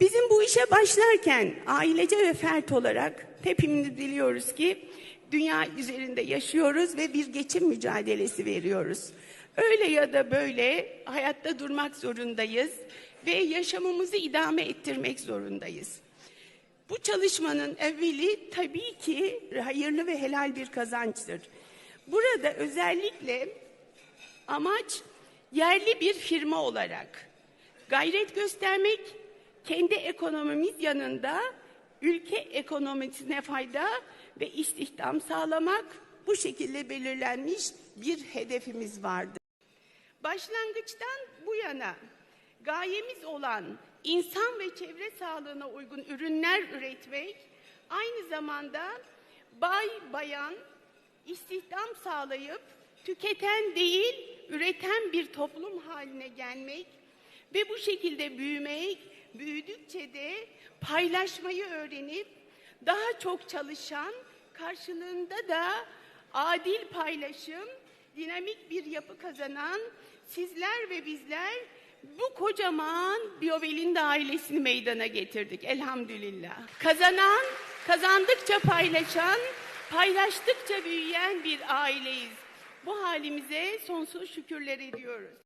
Bizim bu işe başlarken ailece ve fert olarak hepimiz biliyoruz ki dünya üzerinde yaşıyoruz ve bir geçim mücadelesi veriyoruz. Öyle ya da böyle hayatta durmak zorundayız ve yaşamımızı idame ettirmek zorundayız. Bu çalışmanın evveli tabii ki hayırlı ve helal bir kazançtır. Burada özellikle amaç yerli bir firma olarak gayret göstermek, kendi ekonomimiz yanında ülke ekonomisine fayda ve istihdam sağlamak bu şekilde belirlenmiş bir hedefimiz vardı. Başlangıçtan bu yana gayemiz olan insan ve çevre sağlığına uygun ürünler üretmek, aynı zamanda bay bayan istihdam sağlayıp tüketen değil, üreten bir toplum haline gelmek ve bu şekilde büyümek, büyüdükçe de paylaşmayı öğrenip daha çok çalışan, karşılığında da adil paylaşım, dinamik bir yapı kazanan sizler ve bizler bu kocaman Biyovel'in ailesini meydana getirdik elhamdülillah. Kazanan, kazandıkça paylaşan, paylaştıkça büyüyen bir aileyiz. Bu halimize sonsuz şükürler ediyoruz.